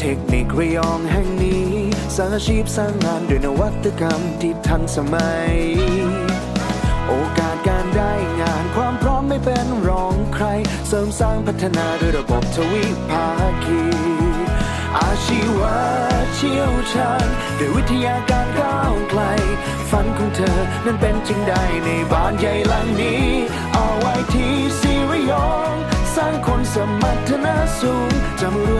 เทคนิคระยองแห่งนี้สร้างอาชีพสร้างงานด้วยนวัตกรรมที่ทันสมัย โอกาสการได้งานความพร้อมไม่เป็นรองใคร เสริมสร้างพัฒนาด้วยระบบทวิภาคี อาชีวะเชี่ยวชาญด้วยวิทยาการก้าวไกล ฝันของเธอนั้นเป็นจริงได้ในบ้านใหญ่หลังนี้เอาไว้ที่ซีระยอง สร้างคนสมรรถนะสูงจะมาร่วมเดินไป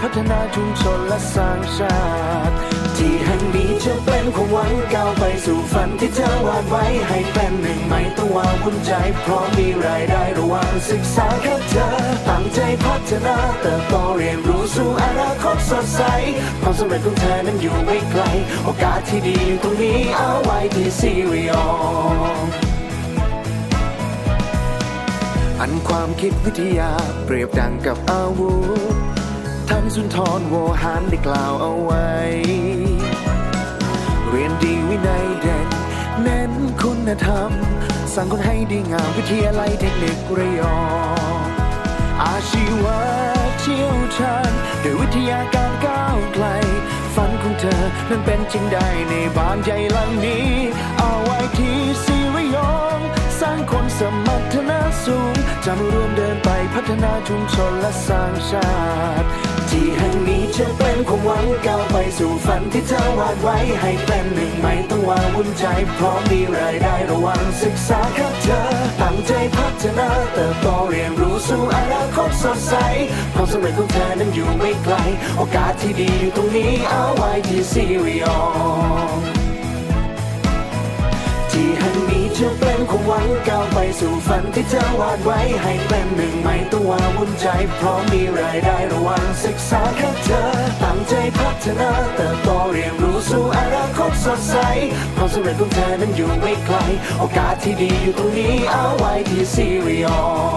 พัฒนาชุมชนและสร้างชาติที่แห่งนี้จะเป็นความหวังก้าวไปสู่ฝันที่เธอวาดไว้ให้เป็นหนึ่งไม่ต้องวางวุ่นใจเพราะมีรายได้ระหว่างศึกษาแค่เธอตั้งใจพัฒนาเติบโตเรียนรู้สู่อนาคตสดใสความสำเร็จของเธอนั้นอยู่ไม่ไกล โอกาสที่ดีอยู่ตรงนี้เอาไว้ที่ซีรียออันความคิดวิทยาเปรียบดังกับอาวุธ ท่านสุนทรโวหารได้กล่าวเอาไว้ เรียนดีวินัยเด่นเน้นคุณธรรมสร้างคนให้ดีงามวิทยาลัยเทคนิคระยองอาชีวะเชี่ยวชาญด้วยวิทยาการก้าวไกล ฝันของเธอนั้นเป็นจริงได้ในบ้านใหญ่หลังนี้ เอาไว้ที่ซีระยอง สร้างคนสมรรถนะสูงจะมาร่วมเดินไปพัฒนาชุมชนและสร้างชาติ ที่แห่งนี้จะเป็นความหวังก้าวไปสู่ฝันที่เธอวาดไว้ให้เป็นหนึ่งไม่ต้องวางวุ่นใจเพราะมีรายได้ระหว่างศึกษากับเธอตั้งใจพัฒนาเติบโตเรียนรู้สู่อนาคตสดใสความสำเร็จของเธอนั้นอยู่ไม่ไกล โอกาสที่ดีอยู่ตรงนี้เอาไว้ที่ซีรียอ ก้าวไปสู่ฝันที่เธอวาดไว้ให้เป็นหนึ่งไม่ต้องวาวุ่นใจ เพราะมีรายได้ระหว่างศึกษาแค่เธอตั้งใจพัฒนาเติบโตเรียนรู้สู่อนาคตสดใสความสำเร็จของเธอนั้นอยู่ไม่ไกล โอกาสที่ดีอยู่ตรงนี้เอาไว้ที่ซีรียอง